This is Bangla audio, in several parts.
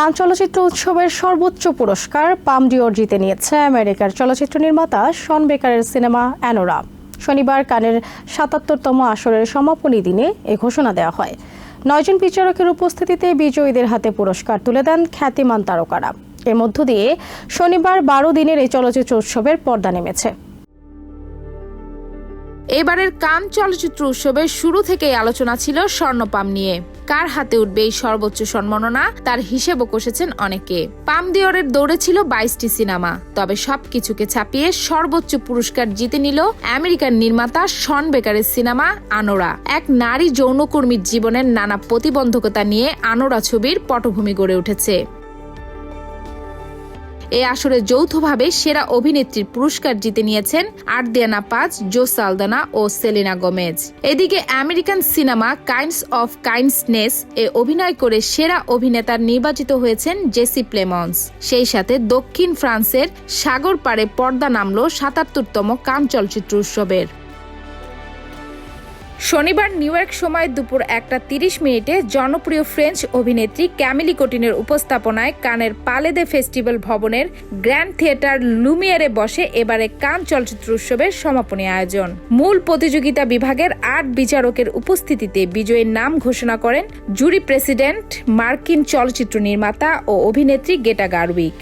কান চলচ্চিত্র উৎসবের সর্বোচ্চ পুরস্কার পাম ডিওর জিতে নিয়েছে আমেরিকার চলচ্চিত্র নির্মাতা শন বেকারের সিনেমা অ্যানোরা। শনিবার কানের সাতাত্তরতম আসরের সমাপনী দিনে এ ঘোষণা দেওয়া হয়। নয়জন বিচারকের উপস্থিতিতে বিজয়ীদের হাতে পুরস্কার তুলে দেন খ্যাতিমান তারকারা। এর মধ্য দিয়ে শনিবার বারো দিনের এই চলচ্চিত্র উৎসবের পর্দা নেমেছে। এবারের কান চলচ্চিত্র উৎসবের শুরু থেকেই আলোচনা ছিল স্বর্ণপাম নিয়ে। কার হাতে উঠবে এই সর্বোচ্চ সম্মাননা? তার হিসেবও কষেছেন অনেকে। পাম দিওরের দৌড়ে ছিল বাইশটি সিনেমা। তবে সবকিছুকে ছাপিয়ে সর্বোচ্চ পুরস্কার জিতে নিল আমেরিকান নির্মাতা শন বেকারের সিনেমা আনোরা। এক নারী যৌনকর্মীর জীবনের নানা প্রতিবন্ধকতা নিয়ে আনোরা ছবির পটভূমি গড়ে উঠেছে। এই আসরে যৌথভাবে সেরা অভিনেত্রীর পুরস্কার জিতে নিয়েছেন আর্দিয়ানা পাজ জো সালদানা ও সেলিনা গোমেজ। এদিকে আমেরিকান সিনেমা কাইন্ডস অফ কাইন্ডসনেস এ অভিনয় করে সেরা অভিনেতার নির্বাচিত হয়েছেন জেসি প্লেমন্স। সেই সাথে দক্ষিণ ফ্রান্সের সাগর পাড়ে পর্দা নামল সাতাত্তরতম কান চলচ্চিত্র উৎসবের। শনিবার নিউ ইয়র্ক সময় দুপুর একটা তিরিশ মিনিটে জনপ্রিয় ফ্রেঞ্চ অভিনেত্রী ক্যামিলি কোটিনের উপস্থাপনায় কানের পালেদে ফেস্টিভ্যাল ভবনের গ্র্যান্ড থিয়েটার লুমিয়ারে বসে এবারে কান চলচ্চিত্র উৎসবের সমাপনী আয়োজন। মূল প্রতিযোগিতা বিভাগের আট বিচারকের উপস্থিতিতে বিজয়ীর নাম ঘোষণা করেন জুরি প্রেসিডেন্ট, মার্কিন চলচ্চিত্র নির্মাতা ও অভিনেত্রী গেটা গার্উইক।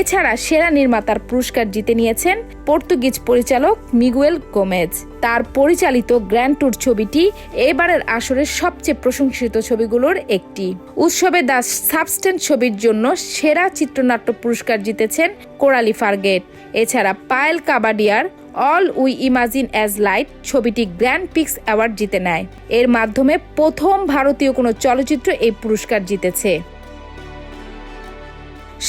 এছাড়া সেরা নির্মাতার পুরস্কার জিতে নিয়েছেন পর্তুগিজ পরিচালক মিগুয়েল গোমেজ। তার পরিচালিত গ্র্যান্ড ট্যুর ছবিটি এবারের আসরের সবচেয়ে প্রশংসিত ছবিগুলোর একটি। উৎসবে দ্য সাবস্টেন্ট ছবির জন্য সেরা চিত্রনাট্য পুরস্কার জিতেছেন কোরালি ফার্গেট। এছাড়া Payal কাবাডিয়ার all we imagine as light ছবিটি গ্র্যান্ড পিক্স অ্যাওয়ার্ড জিতে নেয়। এর মাধ্যমে প্রথম ভারতীয় কোনো চলচ্চিত্র এই পুরস্কার জিতেছে।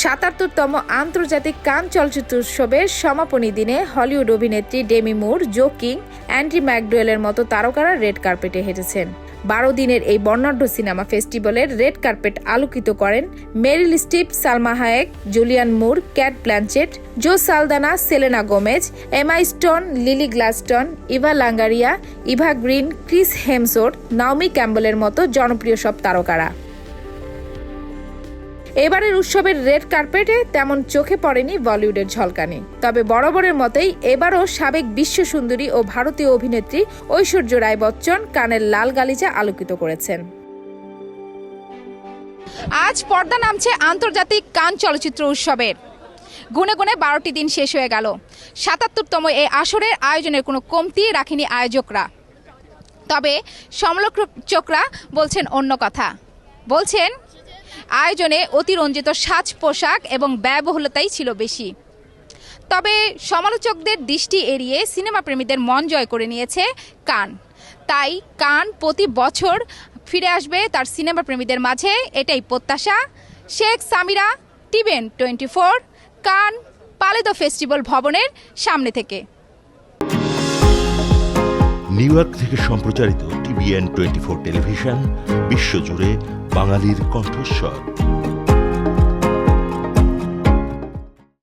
সাতাত্তরতম আন্তর্জাতিক কান চলচ্চিত্র উৎসবের সমাপনী দিনে হলিউড অভিনেত্রী Demi Moore, Joe King, Andie ম্যাকডোয়েলের মতো তারকারা রেড কার্পেটে হেঁটেছেন। বারো দিনের এই বর্ণাঢ্য সিনেমা ফেস্টিভ্যালের রেড কার্পেট আলোকিত করেন Meryl Streep, Salma Hayek, Julianne Moore, Cate Blanchett Zoe Saldana, Selena Gomez, Emma Stone, Lily Gladstone, Eva Longoria, Eva Green, Chris Hemsworth Naomi ক্যাম্বলের মতো জনপ্রিয় সব তারকারা। এবারের উৎসবের রেড কার্পেটে তেমন চোখে পড়েনি বলিউডের ঝলকানি। তবে বরাবরের মতোই এবারও সাবেক বিশ্ব সুন্দরী ও ভারতীয় অভিনেত্রী ঐশ্বর্য রায় বচ্চন কানের লাল গালিচা আলোকিত করেছেন। আজ পর্দা নামছে আন্তর্জাতিক কান চলচ্চিত্র উৎসবের। গুনে গুনে বারোটি দিন শেষ হয়ে গেল। সাতাত্তরতম এই আসরের আয়োজনের কোনো কমতি রাখেনি আয়োজকরা। তবে সমালোচকরা বলছেন অন্য কথা। বলছেন আয়োজনে অতিরঞ্জিত সাজ পোশাক এবং ব্যয়বহুলতাই ছিল বেশি। তবে সমালোচকদের দৃষ্টি এড়িয়ে সিনেমা প্রেমীদের মন জয় করে নিয়েছে কান। তাই কান প্রতি বছর ফিরে আসবে তার সিনেমা প্রেমীদের মাঝে, এটাই প্রত্যাশা। Sheikh Samira, টিভেন twenty four Cannes Palais des festival ভবনের সামনে থেকে। নিউ থেকে সম্প্রচারিত টিভিএন টোয়েন্টি ফোর টেলিভিশন, বিশ্বজুড়ে বাঙালির কণ্ঠস্বর।